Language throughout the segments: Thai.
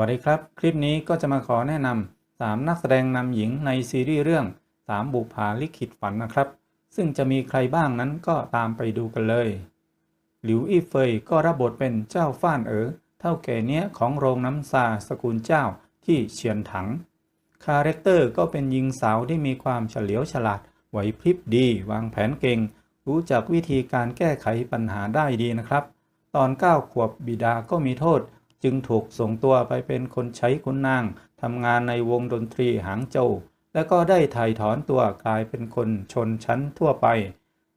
วัสดีครับ คลิปนี้ก็จะมาขอแนะนำ3นักแสดงนำหญิงในซีรีส์เรื่อง 3 บุพาลิขิตฝันนะครับ ซึ่งจะมีใครบ้างนั้นก็ตามไปดูกันเลย หลิวอี้เฟยก็รับบทเป็นเจ้าฟ้านเอ๋อเท่าแก่เนี้ยของโรงน้ำซาสกุลเจ้าที่เฉียนถัง คาแรคเตอร์ก็เป็นหญิงสาวที่มีความเฉลียวฉลาด ไหวพริบดี วางแผนเก่ง รู้จักวิธีการแก้ไขปัญหาได้ดีนะครับ ตอน 9 ขวบบิดาก็มีโทษ จึงถูกส่งตัวไปเป็นคนใช้คุณนางทำงานในวงดนตรีหางโจวแล้วก็ได้ถ่ายถอนตัวกลายเป็นคนชนชั้นทั่วไป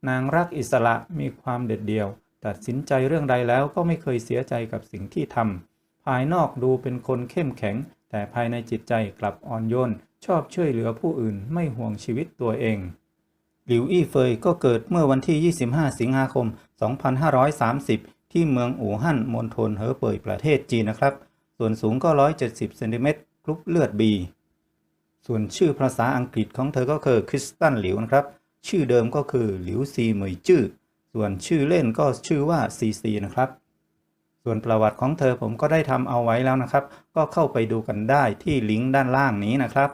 นางรักอิสระมีความเด็ดเดี่ยว ตัดสินใจเรื่องใดแล้วก็ไม่เคยเสียใจกับสิ่งที่ทำภายนอกดูเป็นคนเข้มแข็ง แต่ภายในจิตใจกลับอ่อนโยน ชอบช่วยเหลือผู้อื่นไม่ห่วงชีวิตตัวเองหลิวอี้เฟยก็เกิดเมื่อวันที่ 25 สิงหาคม 2530 ที่เมืองอู่ฮั่นมณฑลเหอเป่ยประเทศจีนนะครับ ส่วนสูงก็ 170เซนติเมตรกรุ๊ปเลือดบีส่วนชื่อภาษาอังกฤษของเธอก็คือคริสตันหลิวนะครับ ชื่อเดิมก็คือหลิวซีเหมยจื้อส่วนชื่อเล่นก็ชื่อว่าซีซีนะครับ ส่วนประวัติของเธอผมก็ได้ทำเอาไว้แล้วนะครับ ก็เข้าไปดูกันได้ที่ลิงก์ด้านล่างนี้นะครับ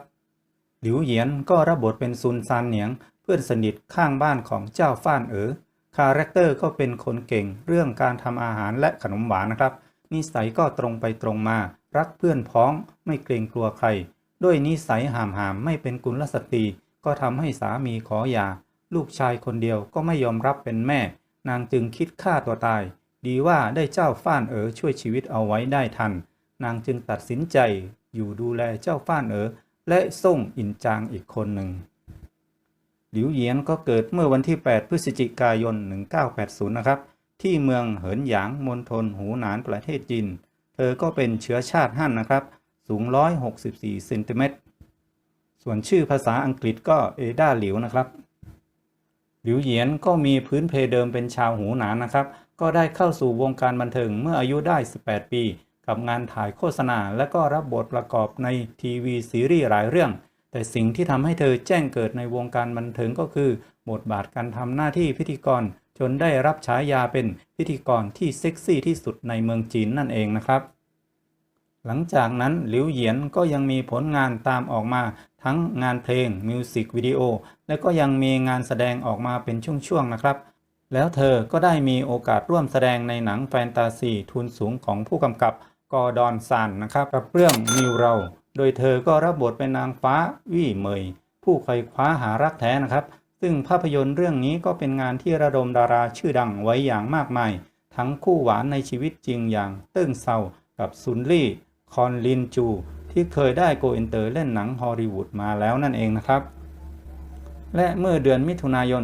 หลิวเหยียนก็รับบทเป็นซุนซานเหนียง เพื่อนสนิทข้างบ้านของเจ้าฟ้านเอ๋อ คาแรคเตอร์ก็เป็นคนเก่ง เรื่องการทำอาหารและขนมหวานนะครับ นิสัยก็ตรงไปตรงมา รักเพื่อนพ้องไม่เกรงกลัวใคร ด้วยนิสัยหามหามไม่เป็นกุลสตรี ก็ทำให้สามีขอหย่าลูกชายคนเดียวก็ไม่ยอมรับเป็นแม่ นางจึงคิดฆ่าตัวตาย ดีว่าได้เจ้าฟ้านเอ๋อช่วยชีวิตเอาไว้ได้ทัน นางจึงตัดสินใจอยู่ดูแลเจ้าฟ้านเอ๋อและส่งอินจางอีกคนหนึ่ง หลิวเหยียนก็เกิดเมื่อวันที่ 8 พฤศจิกายน 1980 นะครับ ที่เมืองเหินหยางมณฑลหูหนานประเทศจีน เธอก็เป็นเชื้อชาติฮั่นนะครับ สูง 164เซนติเมตร ส่วนชื่อภาษาอังกฤษก็เอดาหลิวนะครับ หลิวเหยียนก็มีพื้นเพเดิมเป็นชาวหูหนานนะครับ ก็ได้เข้าสู่วงการบันเทิงเมื่ออายุได้ 18 ปี กับงานถ่ายโฆษณา และก็รับบทประกอบในทีวีซีรีส์หลายเรื่อง แต่สิ่งที่ทำให้เธอแจ้งเกิดในวงการบันเทิงก็คือ บทบาทการทำหน้าที่พิธีกร จนได้รับฉายาเป็นพิธีกรที่เซ็กซี่ที่สุดในเมืองจีนนั่นเองนะครับ หลังจากนั้นหลิวเหยียนก็ยังมีผลงานตามออกมาทั้งงานเพลงมิวสิกวิดีโอและก็ยังมีงานแสดงออกมาเป็นช่วงๆนะครับแล้วเธอก็ได้มีโอกาสร่วมแสดงในหนังแฟนตาซีทุนสูงของผู้กำกับกอร์ดอนซันนะครับ กับเรื่องมิวเรา โดยเธอก็รับบทเป็นนางฟ้าวี่เหมย ผู้ใครคว้าหารักแท้นะครับ ซึ่งภาพยนตร์เรื่องนี้ก็เป็นงานที่ระดมดาราชื่อดังไว้อย่างมากมาย ทั้งคู่หวานในชีวิตจริงอย่างเติ้งเซากับซุนลี่ คอนลินจู ที่เคยได้โกอินเตอร์เล่นหนังฮอลลีวูดมาแล้วนั่นเองนะครับ และเมื่อเดือนมิถุนายน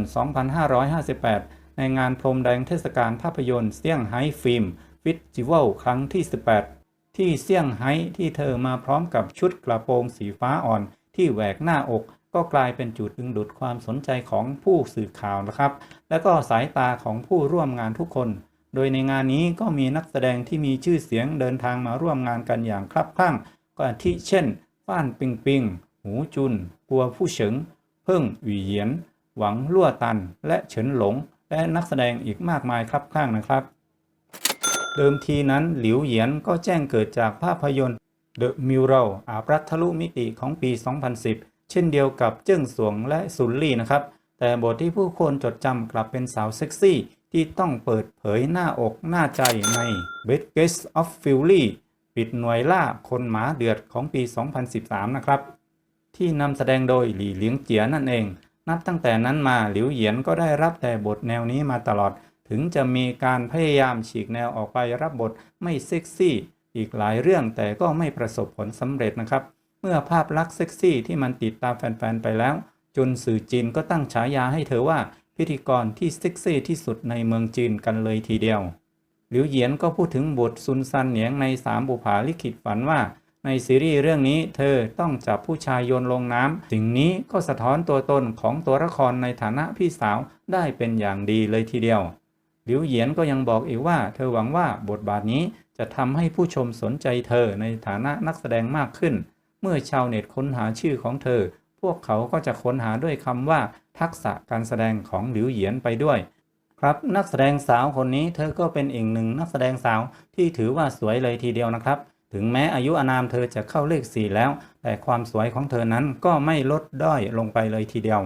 2558 ในงานพรมแดงเทศกาลภาพยนตร์เซี่ยงไฮ้ฟิล์มฟิจิวัลครั้งที่ 18 ที่เซี่ยงไฮ้ที่เธอมาพร้อมกับชุดกระโปรงสีฟ้าอ่อน ที่แหวกหน้าอก ก็กลายเป็นจุดดึงดูดความสนใจของผู้สื่อข่าวนะครับ และก็สายตาของผู้ร่วมงานทุกคน โดยในงานนี้ก็มีนักแสดงที่มีชื่อเสียงเดินทางมาร่วมงานกันอย่างคลับคลั่งก็อาทิเช่นฟ้านปิงปิง หูจุนกัวผู้เฉิง เพิ่งหวีเหยียน หวังลั่วตัน และเฉินหลง และนักแสดงอีกมากมายครับข้างนะครับ เดิมทีนั้นหลิวเหยียนก็แจ้งเกิดจากภาพยนตร์ The Mural อาบรัฐทะลุมิติของปี 2010 เช่นเดียวกับเจิ้งสวงและซุนลี่นะครับ แต่บทที่ผู้คนจดจำกลับเป็นสาวเซ็กซี่ ที่ต้องเปิดเผยหน้าอกหน้าใจใน b e d g a s of Fury ปิดหน่วยล่าคนหมาเดือดของปี 2013 นะครับ ที่นำแสดงโดยหลี่เหลียงเจียนั่นเอง นับตั้งแต่นั้นมาหลิวเหยียนก็ได้รับแต่บทแนวนี้มาตลอด ถึงจะมีการพยายามฉีกแนวออกไปรับบทไม่เซ็กซี่ อีกหลายเรื่องแต่ก็ไม่ประสบผลสำเร็จนะครับ เมื่อภาพลักษณ์เซ็กซี่ที่มันติดตามแฟนๆไปแล้ว จนสื่อจีนก็ตั้งฉายาให้เธอว่าพิธีกรที่เซ็กซี่ที่สุดในเมืองจีนกันเลยทีเดียว หลิวเหยียนก็พูดถึงบทซุนซันเหนียงในสามบุภาลิขิตฝันว่า ในซีรีส์เรื่องนี้เธอต้องจับผู้ชายโยนลงน้ำสิ่งนี้ก็สะท้อนตัวตนของตัวละครในฐานะพี่สาวได้เป็นอย่างดีเลยทีเดียว หลิวเหยียนก็ยังบอกอีกว่า เธอหวังว่าบทบาทนี้จะทำให้ผู้ชมสนใจเธอในฐานะนักแสดงมากขึ้น เมื่อชาวเน็ตค้นหาชื่อของเธอ พวกเขาก็จะค้นหาด้วยคำว่า ทักษะการแสดงของหลิวเหยียนไปด้วย ครับนักแสดงสาวคนนี้เธอก็เป็นอีกหนึ่งนักแสดงสาวที่ถือว่าสวยเลยทีเดียวนะครับ ถึงแม้อายุอานามเธอจะเข้าเลขสี่แล้ว แต่ความสวยของเธอนั้นก็ไม่ลดด้อยลงไปเลยทีเดียว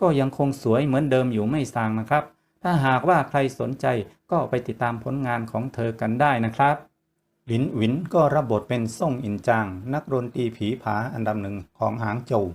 ก็ยังคงสวยเหมือนเดิมอยู่ไม่สางนะครับ ถ้าหากว่าใครสนใจก็ไปติดตามผลงานของเธอกันได้นะครับหลินหวินก็รับบทเป็นซ่งอินจาง นักดนตรีผีผาอันดับหนึ่งของหางโจว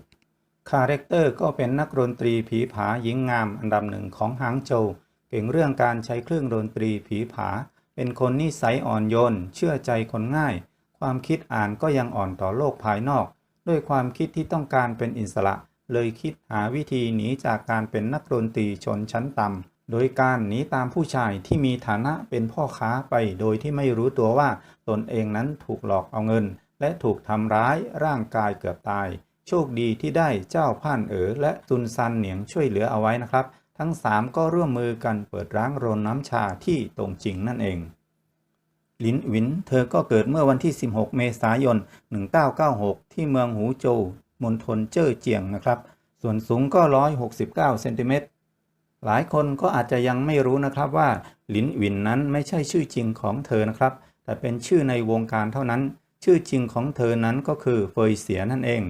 คาแรคเตอร์ก็เป็นนักดนตรีผีผาหญิงงามอันดับหนึ่งของหางโจวเก่งเรื่องการใช้เครื่องดนตรีผีผา เป็นคนนิสัยอ่อนโยน เชื่อใจคนง่าย ความคิดอ่านก็ยังอ่อนต่อโลกภายนอก ด้วยความคิดที่ต้องการเป็นอิสระ เลยคิดหาวิธีหนีจากการเป็นนักดนตรีชนชั้นต่ำ โดยการหนีตามผู้ชายที่มีฐานะเป็นพ่อค้าไปโดยที่ไม่รู้ตัวว่าตนเองนั้นถูกหลอกเอาเงิน และถูกทำร้ายร่างกายเกือบตาย โชคดีที่ได้เจ้าพ่านเอ๋อและซุนซันเหนียงช่วยเหลือเอาไว้นะครับ ทั้งสามก็ร่วมมือกันเปิดร้านโรงน้ำชาที่ตรงจริงนั่นเองลินหวิน เธอก็เกิดเมื่อวันที่ 16 เมษายน 1996 ที่เมืองหูโจวมณฑลเจ้อเจียงนะครับ ส่วนสูงก็ 169 เซนติเมตร หลายคนก็อาจจะยังไม่รู้นะครับว่าหลินหวินนั้นไม่ใช่ชื่อจริงของเธอนะครับ แต่เป็นชื่อในวงการเท่านั้น ชื่อจริงของเธอนั้นก็คือเฟยเสียนั่นเอง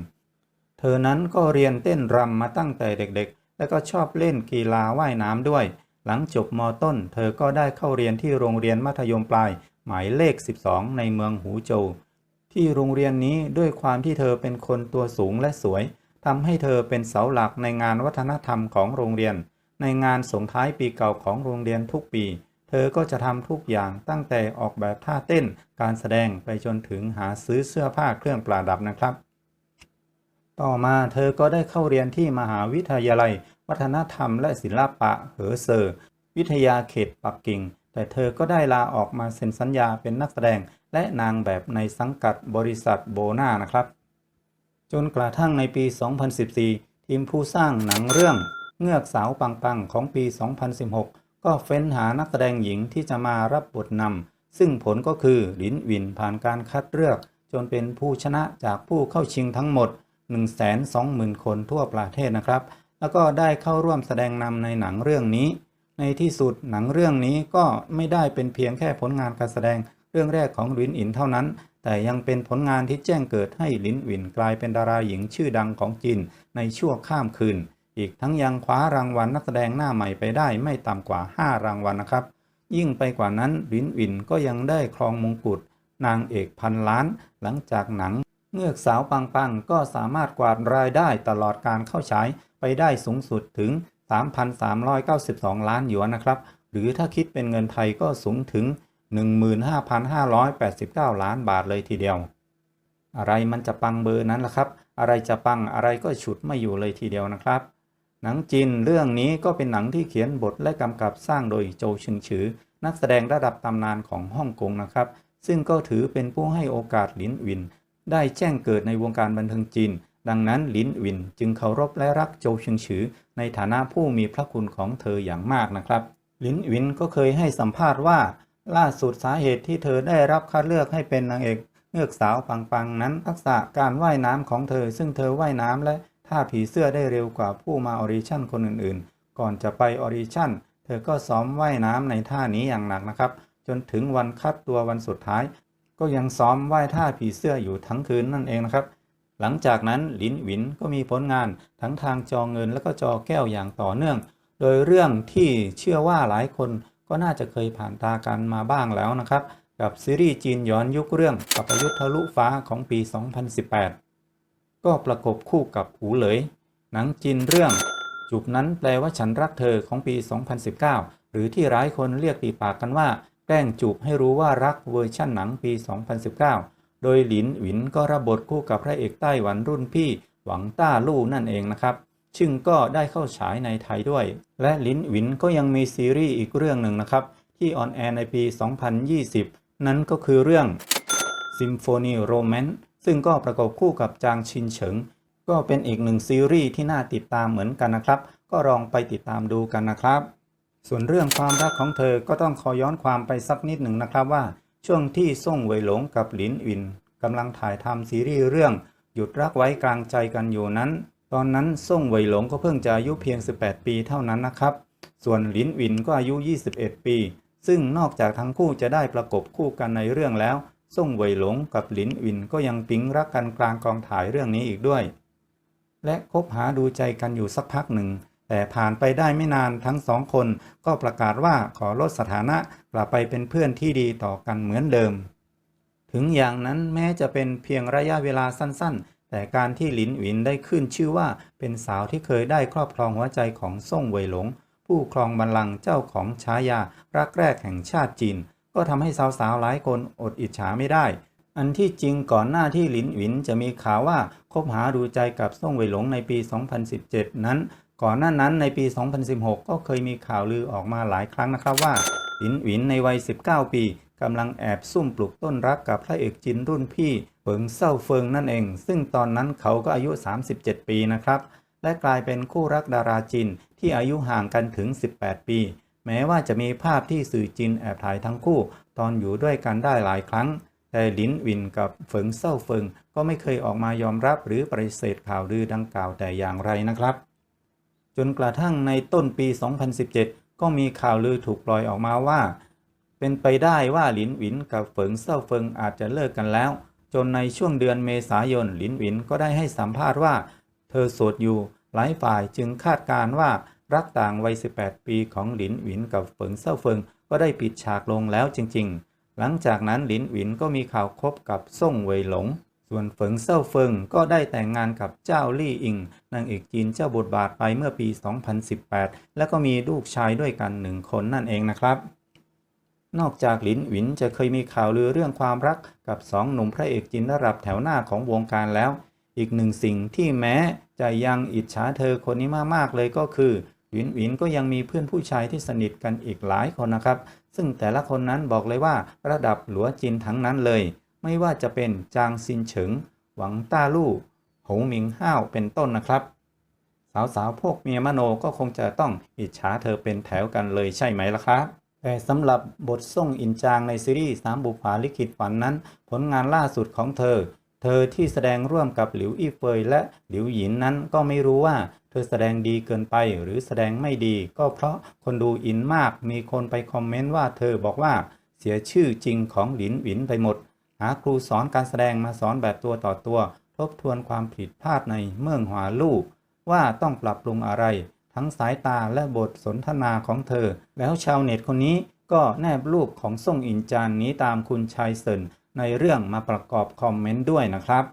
เธอนั้นก็เรียนเต้นรำมาตั้งแต่เด็กๆ และก็ชอบเล่นกีฬาว่ายน้ำด้วย หลังจบมต้น เธอก็ได้เข้าเรียนที่โรงเรียนมัธยมปลาย หมายเลข 12 ในเมืองหูโจวที่โรงเรียนนี้ด้วยความที่เธอเป็นคนตัวสูงและสวยทำให้เธอเป็นเสาหลักในงานวัฒนธรรมของโรงเรียน ในงานส่งท้ายปีเก่าของโรงเรียนทุกปี เธอก็จะทำทุกอย่างตั้งแต่ออกแบบท่าเต้น การแสดงไปจนถึงหาซื้อเสื้อผ้าเครื่องประดับนะครับ ต่อมาเธอก็ได้เข้าเรียนที่มหาวิทยาลัย วัฒนธรรมและศิลปะเหอเซอร์ วิทยาเขตปักกิ่ง แต่เธอก็ได้ลาออกมาเซ็นสัญญาเป็นนักแสดง และนางแบบในสังกัดบริษัทโบนานะครับ จนกระทั่งในปี 2014 ทีมผู้สร้างหนังเรื่อง เงือกสาวปังปังของปี 2016 ก็เฟ้นหานักแสดงหญิงที่จะมารับบทนำซึ่งผลก็คือหลินวินผ่านการคัดเลือก จนเป็นผู้ชนะจากผู้เข้าชิงทั้งหมด 120,000 คนทั่วประเทศนะครับ แล้วก็ได้เข้าร่วมแสดงนำในหนังเรื่องนี้ ในที่สุดหนังเรื่องนี้ก็ไม่ได้เป็นเพียงแค่ผลงานการแสดงเรื่องแรกของหลินอินเท่านั้น แต่ยังเป็นผลงานที่แจ้งเกิดให้หลินวินกลายเป็นดาราหญิงชื่อดังของจีนในชั่วข้ามคืน อีกทั้งยังคว้ารางวัลนักแสดงหน้าใหม่ไปได้ไม่ต่ำกว่า 5 รางวัลนะครับ ยิ่งไปกว่านั้นลินหวินก็ยังได้ครองมงกุฎนางเอกพันล้าน หลังจากหนังเงือกสาวปังปังก็สามารถกวาดรายได้ตลอดการเข้าฉายไปได้สูงสุดถึง 3,392 ล้านหยวนนะครับ หรือถ้าคิดเป็นเงินไทยก็สูงถึง 15,589 ล้านบาทเลยทีเดียว อะไรมันจะปังเบอร์นั้นล่ะครับ อะไรจะปังอะไรก็ฉุดไม่อยู่เลยทีเดียวนะครับ หนังจีนเรื่องนี้ก็เป็นหนังที่เขียนบทและกำกับสร้างโดยโจชิงฉือ นักแสดงระดับตำนานของฮ่องกงนะครับ ซึ่งก็ถือเป็นผู้ให้โอกาสหลินวิน ได้แจ้งเกิดในวงการบันเทิงจีน ดังนั้นหลินวินจึงเคารพและรักโจชิงฉือ ในฐานะผู้มีพระคุณของเธออย่างมากนะครับหลินวินก็เคยให้สัมภาษณ์ว่า ล่าสุดสาเหตุที่เธอได้รับคัดเลือกให้เป็นนางเอกเงือกสาวปังปังนั้นทักษะการว่ายน้ำของเธอ ซึ่งเธอว่ายน้ำและ ท่าผีเสื้อได้เร็วกว่าผู้มาออดิชั่นคนอื่นๆ ก่อนจะไปออดิชั่น เธอก็ซ้อมว่ายน้ำในท่านี้อย่างหนักนะครับ จนถึงวันคัดตัววันสุดท้าย ก็ยังซ้อมว่ายท่าผีเสื้ออยู่ทั้งคืนนั่นเองนะครับ หลังจากนั้นลินหวินก็มีผลงานทั้งทางจอเงินและก็จอแก้วอย่างต่อเนื่อง โดยเรื่องที่เชื่อว่าหลายคนก็น่าจะเคยผ่านตากันมาบ้างแล้วนะครับ กับซีรีส์จีนย้อนยุคเรื่องกับประยุทธ์ทะลุฟ้าของปี 2018 ก็ประกบคู่กับหูเหลย หนังจีนเรื่อง จูบนั้นแปลว่าฉันรักเธอของปี 2019 หรือที่หลายคนเรียกตีปากกันว่า แกล้งจูบให้รู้ว่ารักเวอร์ชั่นหนังปี 2019 โดยหลินหวินก็รับบทคู่กับพระเอกไต้หวันรุ่นพี่หวังต้าลู่นั่นเองนะครับซึ่งก็ได้เข้าฉายในไทยด้วย และลินหวินก็ยังมีซีรีส์อีกเรื่องหนึ่งนะครับ ที่ออนแอร์ในปี 2020 นั้นก็คือเรื่อง Symphony Romance ซึ่งก็ประกบคู่กับจางชินเฉิง ก็เป็นอีกหนึ่งซีรีส์ที่น่าติดตามเหมือนกันนะครับ ก็ลองไปติดตามดูกันนะครับ ส่วนเรื่องความรักของเธอก็ต้องขอย้อนความไปสักนิดหนึ่งนะครับว่า ช่วงที่ซ่งเวยหลงกับหลินอินกำลังถ่ายทำซีรีส์เรื่อง หยุดรักไว้กลางใจกันอยู่นั้น ตอนนั้นซ่งเวยหลงก็เพิ่งจะอายุเพียง 18 ปีเท่านั้นนะครับ ส่วนหลินอินก็อายุ 21 ปี ซึ่งนอกจากทั้งคู่จะได้ประกบคู่กันในเรื่องแล้ว ส่งเวยหลงกับหลินอินก็ยังปิ๊งรักกันกลางกองถ่ายเรื่องนี้อีกด้วย และคบหาดูใจกันอยู่สักพักหนึ่ง แต่ผ่านไปได้ไม่นานทั้งสองคนก็ประกาศว่าขอลดสถานะกลับไปเป็นเพื่อนที่ดีต่อกันเหมือนเดิม ถึงอย่างนั้นแม้จะเป็นเพียงระยะเวลาสั้นๆ แต่การที่หลินหวินได้ขึ้นชื่อว่าเป็นสาวที่เคยได้ครอบครองหัวใจของซ่งเวยหลง ผู้ครองบัลลังก์เจ้าของฉายารักแรกแห่งชาติจีน ก็ทำให้สาวๆหลายคนอดอิจฉาไม่ได้ อันที่จริงก่อนหน้าที่หลินหวินจะมีข่าวว่าคบหาดูใจกับซ่งเวยหลงในปี 2017 นั้น ก่อนหน้านั้นในปี 2016 ก็เคยมีข่าวลือออกมาหลายครั้งนะครับว่าหลินหวินในวัย 19 ปีกำลังแอบซุ่มปลูกต้นรักกับพระเอกจินรุ่นพี่เฟิงเซ่าเฟิงนั่นเอง ซึ่งตอนนั้นเขาก็อายุ 37 ปีนะครับ และกลายเป็นคู่รักดาราจินที่อายุห่างกันถึง 18 ปี แม้ว่าจะมีภาพที่สื่อจินแอบถ่ายทั้งคู่ ตอนอยู่ด้วยกันได้หลายครั้ง แต่หลินวินกับเฟิงเซ่าเฟิงก็ไม่เคยออกมายอมรับหรือปฏิเสธข่าวลือดังกล่าวแต่อย่างไรนะครับ จนกระทั่งในต้นปี 2017 ก็มีข่าวลือถูกปล่อยออกมาว่า เป็นไปได้ว่าหลินวินกับเฟิงเซ่าเฟิงอาจจะเลิกกันแล้ว จนในช่วงเดือนเมษายนหลินวินก็ได้ให้สัมภาษณ์ว่า เธอโสดอยู่หลายฝ่ายจึงคาดการณ์ว่า รักต่างวัย 18 ปีของหลินหวินกับเฟิงเซ่าเฟิงก็ได้ปิดฉากลงแล้วจริง ๆ หลังจากนั้นหลินหวินก็มีข่าวคบกับซ่งเวยหลง ส่วนเฟิงเซ่าเฟิงก็ได้แต่งงานกับเจ้าลี่อิงนางเอกจีนเจ้าบทบาทไปเมื่อปี 2018 แล้วก็มีลูกชายด้วยกันหนึ่งคนนั่นเองนะครับ นอกจากหลินหวินจะเคยมีข่าวลือเรื่องความรักกับสองหนุ่มพระเอกจินระดับแถวหน้าของวงการแล้ว อีกหนึ่งสิ่งที่แม้จะยังอิจฉาเธอคนนี้มากๆเลยก็คือ หวินหวินก็ยังมีเพื่อนผู้ชายที่สนิทกันอีกหลายคนนะครับ ซึ่งแต่ละคนนั้นบอกเลยว่าระดับหลัวจินทั้งนั้นเลย ไม่ว่าจะเป็นจางซินเฉิง หวังต้าลู่หงหมิงห้าวเป็นต้นนะครับ สาวๆพวกเมียมโนก็คงจะต้องอิจฉาเธอเป็นแถวกันเลยใช่ไหมล่ะครับแต่สำหรับบทส่งอินจางในซีรีส์สามบุภาลิขิตฝันนั้น ผลงานล่าสุดของเธอ เธอที่แสดงร่วมกับหลิวอี้เฟยและหลิวหยินนั้นก็ไม่รู้ว่า เธอแสดงดีเกินไปหรือแสดงไม่ดี ก็เพราะคนดูอินมากมีคนไปคอมเมนต์ว่าเธอบอกว่าเสียชื่อจริงของหลินหวินไปหมด หาครูสอนการแสดงมาสอนแบบตัวต่อตัว ทบทวนความผิดพลาดในเมืองหวาลู่ว่าต้องปรับปรุงอะไร ทั้งสายตาและบทสนทนาของเธอ แล้วชาวเน็ตคนนี้ก็แนบรูปของส่งอินจานนี้ตามคุณชายเซิน ในเรื่องมาประกอบคอมเมนต์ด้วยนะครับ